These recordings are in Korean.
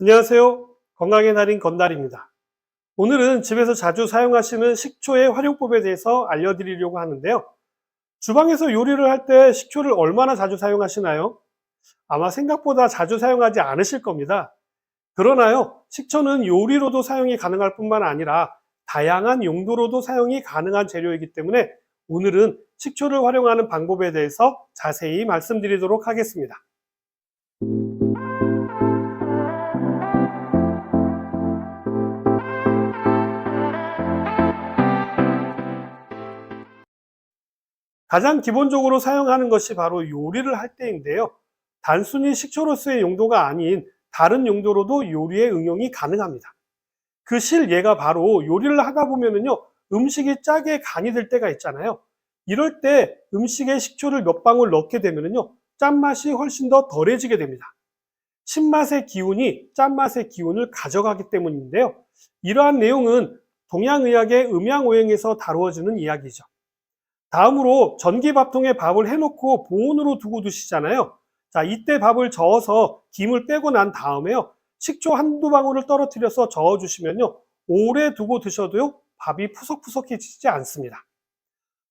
안녕하세요. 건강의 달인 건달입니다. 오늘은 집에서 자주 사용하시는 식초의 활용법에 대해서 알려드리려고 하는데요. 주방에서 요리를 할 때 식초를 얼마나 자주 사용하시나요? 아마 생각보다 자주 사용하지 않으실 겁니다. 그러나요, 식초는 요리로도 사용이 가능할 뿐만 아니라 다양한 용도로도 사용이 가능한 재료이기 때문에 오늘은 식초를 활용하는 방법에 대해서 자세히 말씀드리도록 하겠습니다. 가장 기본적으로 사용하는 것이 바로 요리를 할 때인데요. 단순히 식초로서의 용도가 아닌 다른 용도로도 요리에 응용이 가능합니다. 그 실예가 바로 요리를 하다 보면은요, 음식이 짜게 간이 될 때가 있잖아요. 이럴 때 음식에 식초를 몇 방울 넣게 되면은요, 짠맛이 훨씬 더 덜해지게 됩니다. 신맛의 기운이 짠맛의 기운을 가져가기 때문인데요. 이러한 내용은 동양의학의 음양오행에서 다루어지는 이야기죠. 다음으로 전기밥통에 밥을 해놓고 보온으로 두고 드시잖아요. 자, 이때 밥을 저어서 김을 빼고 난 다음에요. 식초 한두 방울을 떨어뜨려서 저어주시면요. 오래 두고 드셔도요. 밥이 푸석푸석해지지 않습니다.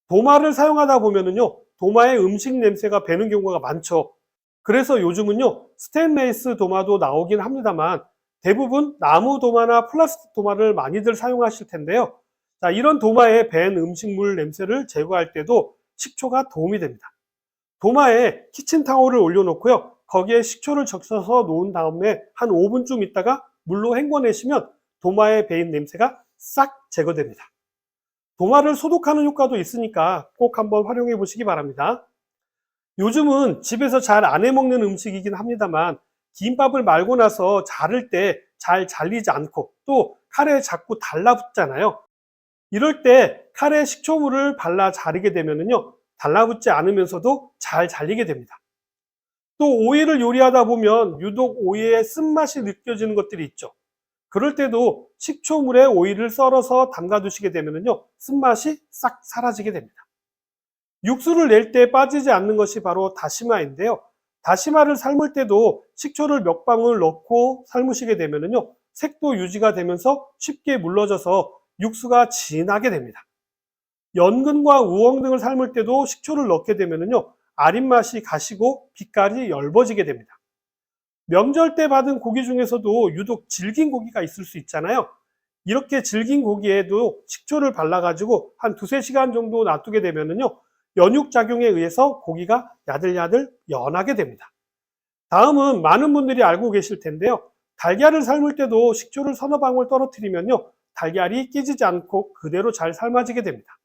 도마를 사용하다 보면은요. 도마의 음식 냄새가 배는 경우가 많죠. 그래서 요즘은요. 스테인레스 도마도 나오긴 합니다만 대부분 나무 도마나 플라스틱 도마를 많이들 사용하실 텐데요. 자, 이런 도마에 밴 음식물 냄새를 제거할 때도 식초가 도움이 됩니다. 도마에 키친타올을 올려놓고요. 거기에 식초를 적셔서 놓은 다음에 한 5분쯤 있다가 물로 헹궈내시면 도마에 배인 냄새가 싹 제거됩니다. 도마를 소독하는 효과도 있으니까 꼭 한번 활용해 보시기 바랍니다. 요즘은 집에서 잘 안 해먹는 음식이긴 합니다만 김밥을 말고 나서 자를 때 잘 잘리지 않고 또 칼에 자꾸 달라붙잖아요. 이럴 때 칼에 식초물을 발라 자르게 되면요 달라붙지 않으면서도 잘 잘리게 됩니다. 또 오이를 요리하다 보면 유독 오이의 쓴맛이 느껴지는 것들이 있죠. 그럴 때도 식초물에 오이를 썰어서 담가 두시게 되면요 쓴맛이 싹 사라지게 됩니다. 육수를 낼 때 빠지지 않는 것이 바로 다시마인데요. 다시마를 삶을 때도 식초를 몇 방울 넣고 삶으시게 되면요 색도 유지가 되면서 쉽게 물러져서 육수가 진하게 됩니다. 연근과 우엉 등을 삶을 때도 식초를 넣게 되면요 아린 맛이 가시고 빛깔이 엷어지게 됩니다. 명절 때 받은 고기 중에서도 유독 질긴 고기가 있을 수 있잖아요. 이렇게 질긴 고기에도 식초를 발라가지고 한 두세 시간 정도 놔두게 되면요 연육작용에 의해서 고기가 야들야들 연하게 됩니다. 다음은 많은 분들이 알고 계실 텐데요. 달걀을 삶을 때도 식초를 서너 방울 떨어뜨리면요. 달걀이 깨지지 않고 그대로 잘 삶아지게 됩니다.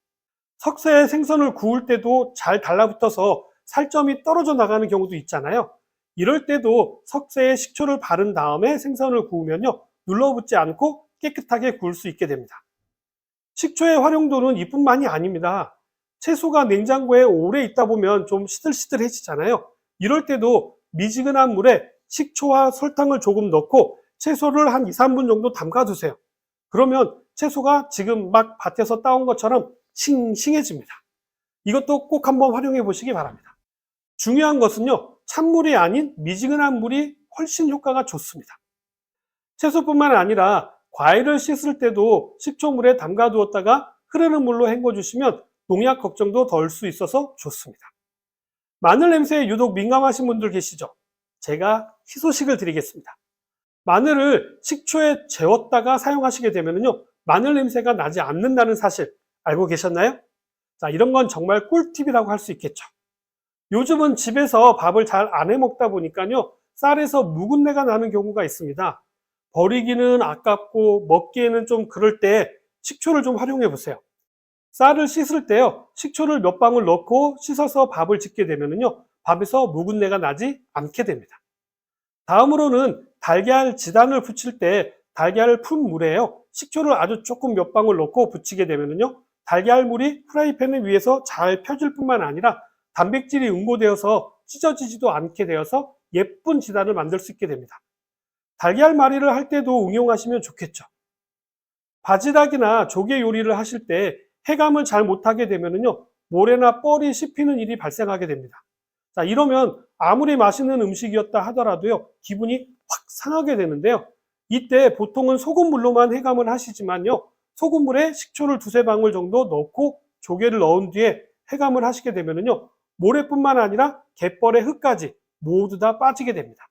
석쇠에 생선을 구울 때도 잘 달라붙어서 살점이 떨어져 나가는 경우도 있잖아요. 이럴 때도 석쇠에 식초를 바른 다음에 생선을 구우면요. 눌러붙지 않고 깨끗하게 구울 수 있게 됩니다. 식초의 활용도는 이뿐만이 아닙니다. 채소가 냉장고에 오래 있다 보면 좀 시들시들해지잖아요. 이럴 때도 미지근한 물에 식초와 설탕을 조금 넣고 채소를 한 2, 3분 정도 담가 두세요. 그러면 채소가 지금 막 밭에서 따온 것처럼 싱싱해집니다. 이것도 꼭 한번 활용해 보시기 바랍니다. 중요한 것은요, 찬물이 아닌 미지근한 물이 훨씬 효과가 좋습니다. 채소뿐만 아니라 과일을 씻을 때도 식초물에 담가 두었다가 흐르는 물로 헹궈 주시면 농약 걱정도 덜 수 있어서 좋습니다. 마늘 냄새에 유독 민감하신 분들 계시죠? 제가 희소식을 드리겠습니다. 마늘을 식초에 재웠다가 사용하시게 되면요. 마늘 냄새가 나지 않는다는 사실 알고 계셨나요? 자, 이런 건 정말 꿀팁이라고 할 수 있겠죠. 요즘은 집에서 밥을 잘 안 해 먹다 보니까요. 쌀에서 묵은 내가 나는 경우가 있습니다. 버리기는 아깝고 먹기에는 좀 그럴 때 식초를 좀 활용해 보세요. 쌀을 씻을 때요. 식초를 몇 방울 넣고 씻어서 밥을 짓게 되면요. 밥에서 묵은 내가 나지 않게 됩니다. 다음으로는 달걀 지단을 붙일 때 달걀을 푼 물에요. 식초를 아주 조금 몇 방울 넣고 붙이게 되면요. 달걀물이 프라이팬 위에서 잘 펴질 뿐만 아니라 단백질이 응고되어서 찢어지지도 않게 되어서 예쁜 지단을 만들 수 있게 됩니다. 달걀 말이를 할 때도 응용하시면 좋겠죠. 바지락이나 조개 요리를 하실 때 해감을 잘 못하게 되면요. 모래나 뻘이 씹히는 일이 발생하게 됩니다. 자, 이러면 아무리 맛있는 음식이었다 하더라도요, 기분이 확 상하게 되는데요. 이때 보통은 소금물로만 해감을 하시지만요. 소금물에 식초를 두세 방울 정도 넣고 조개를 넣은 뒤에 해감을 하시게 되면요. 모래뿐만 아니라 갯벌의 흙까지 모두 다 빠지게 됩니다.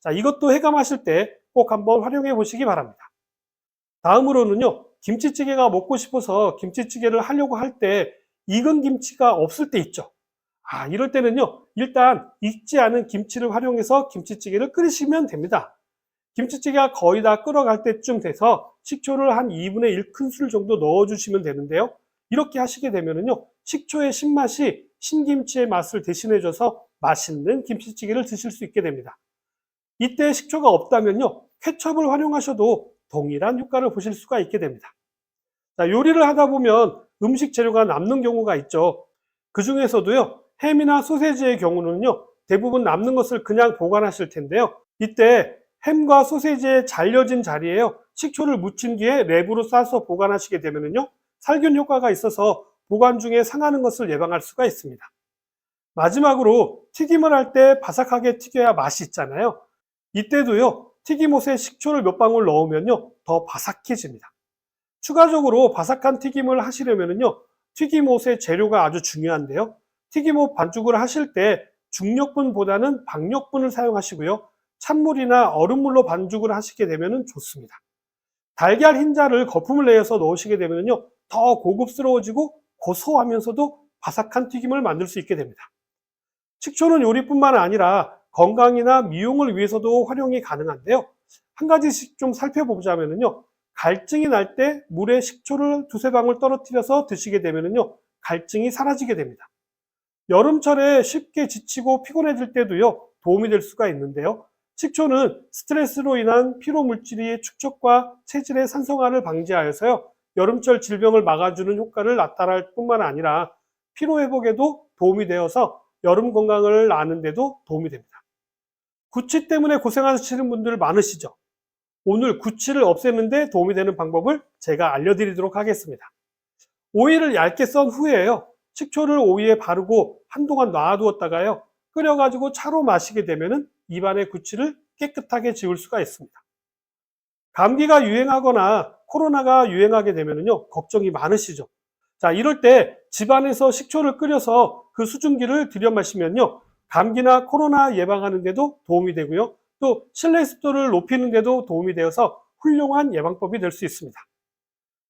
자, 이것도 해감하실 때 꼭 한번 활용해 보시기 바랍니다. 다음으로는요, 김치찌개가 먹고 싶어서 김치찌개를 하려고 할 때 익은 김치가 없을 때 있죠. 아, 이럴 때는요, 일단 익지 않은 김치를 활용해서 김치찌개를 끓이시면 됩니다. 김치찌개가 거의 다 끓어갈 때쯤 돼서 식초를 한 2분의 1 큰술 정도 넣어주시면 되는데요. 이렇게 하시게 되면요, 식초의 신맛이 신김치의 맛을 대신해줘서 맛있는 김치찌개를 드실 수 있게 됩니다. 이때 식초가 없다면요, 케첩을 활용하셔도 동일한 효과를 보실 수가 있게 됩니다. 자, 요리를 하다 보면 음식 재료가 남는 경우가 있죠. 그 중에서도요, 햄이나 소세지의 경우는요, 대부분 남는 것을 그냥 보관하실 텐데요. 이때 햄과 소세지의 잘려진 자리에요, 식초를 묻힌 뒤에 랩으로 싸서 보관하시게 되면요, 살균 효과가 있어서 보관 중에 상하는 것을 예방할 수가 있습니다. 마지막으로 튀김을 할 때 바삭하게 튀겨야 맛이 있잖아요. 이때도요, 튀김옷에 식초를 몇 방울 넣으면요, 더 바삭해집니다. 추가적으로 바삭한 튀김을 하시려면요, 튀김옷의 재료가 아주 중요한데요. 튀김옷 반죽을 하실 때 중력분보다는 박력분을 사용하시고요. 찬물이나 얼음물로 반죽을 하시게 되면 좋습니다. 달걀 흰자를 거품을 내어서 넣으시게 되면요, 더 고급스러워지고 고소하면서도 바삭한 튀김을 만들 수 있게 됩니다. 식초는 요리뿐만 아니라 건강이나 미용을 위해서도 활용이 가능한데요. 한 가지씩 좀 살펴보자면요. 갈증이 날 때 물에 식초를 두세 방울 떨어뜨려서 드시게 되면요. 갈증이 사라지게 됩니다. 여름철에 쉽게 지치고 피곤해질 때도요. 도움이 될 수가 있는데요. 식초는 스트레스로 인한 피로 물질의 축적과 체질의 산성화를 방지하여서요. 여름철 질병을 막아주는 효과를 나타날 뿐만 아니라 피로 회복에도 도움이 되어서 여름 건강을 아는데도 도움이 됩니다. 구취 때문에 고생하시는 분들 많으시죠? 오늘 구취를 없애는데 도움이 되는 방법을 제가 알려드리도록 하겠습니다. 오이를 얇게 썬 후에요. 식초를 오이에 바르고 한동안 놔두었다가요. 끓여가지고 차로 마시게 되면 입안의 구취를 깨끗하게 지울 수가 있습니다. 감기가 유행하거나 코로나가 유행하게 되면요. 걱정이 많으시죠? 자, 이럴 때 집안에서 식초를 끓여서 그 수증기를 들여 마시면요. 감기나 코로나 예방하는 데도 도움이 되고요. 또 실내 습도를 높이는 데도 도움이 되어서 훌륭한 예방법이 될 수 있습니다.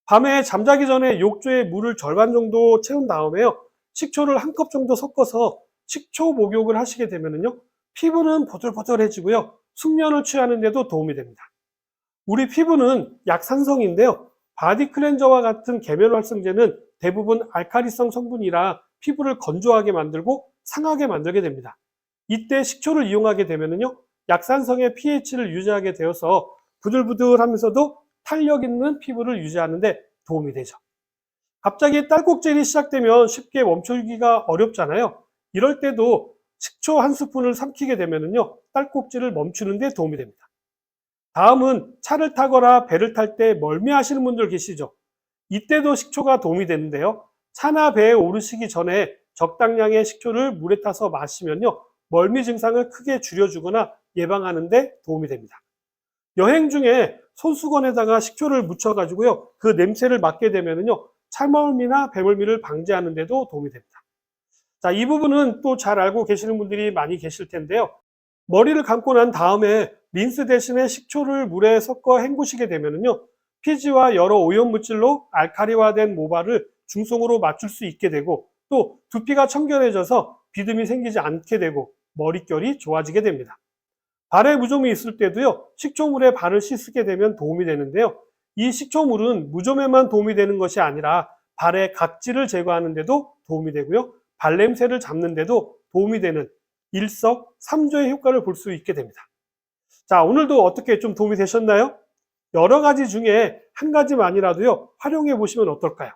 밤에 잠자기 전에 욕조에 물을 절반 정도 채운 다음에요. 식초를 한 컵 정도 섞어서 식초 목욕을 하시게 되면요. 피부는 보들보들해지고요. 숙면을 취하는 데도 도움이 됩니다. 우리 피부는 약산성인데요. 바디 클렌저와 같은 계면 활성제는 대부분 알카리성 성분이라 피부를 건조하게 만들고 상하게 만들게 됩니다. 이때 식초를 이용하게 되면요. 약산성의 pH를 유지하게 되어서 부들부들하면서도 탄력 있는 피부를 유지하는데 도움이 되죠. 갑자기 딸꾹질이 시작되면 쉽게 멈추기가 어렵잖아요. 이럴 때도 식초 한 스푼을 삼키게 되면요. 딸꾹질을 멈추는 데 도움이 됩니다. 다음은 차를 타거나 배를 탈 때 멀미하시는 분들 계시죠? 이때도 식초가 도움이 되는데요. 차나 배에 오르시기 전에 적당량의 식초를 물에 타서 마시면요. 멀미 증상을 크게 줄여주거나 예방하는 데 도움이 됩니다. 여행 중에 손수건에다가 식초를 묻혀가지고요. 그 냄새를 맡게 되면요. 찰멀미나 배멀미를 방지하는 데도 도움이 됩니다. 자, 이 부분은 또 잘 알고 계시는 분들이 많이 계실 텐데요. 머리를 감고 난 다음에 린스 대신에 식초를 물에 섞어 헹구시게 되면요. 피지와 여러 오염 물질로 알카리화된 모발을 중성으로 맞출 수 있게 되고 또 두피가 청결해져서 비듬이 생기지 않게 되고 머릿결이 좋아지게 됩니다. 발에 무좀이 있을 때도요, 식초물에 발을 씻게 되면 도움이 되는데요. 이 식초물은 무좀에만 도움이 되는 것이 아니라 발의 각질을 제거하는 데도 도움이 되고요. 발냄새를 잡는 데도 도움이 되는 일석삼조의 효과를 볼 수 있게 됩니다. 자, 오늘도 어떻게 좀 도움이 되셨나요? 여러 가지 중에 한 가지만이라도요, 활용해 보시면 어떨까요?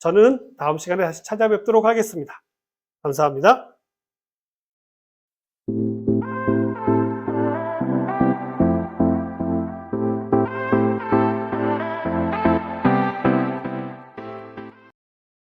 저는 다음 시간에 다시 찾아뵙도록 하겠습니다. 감사합니다.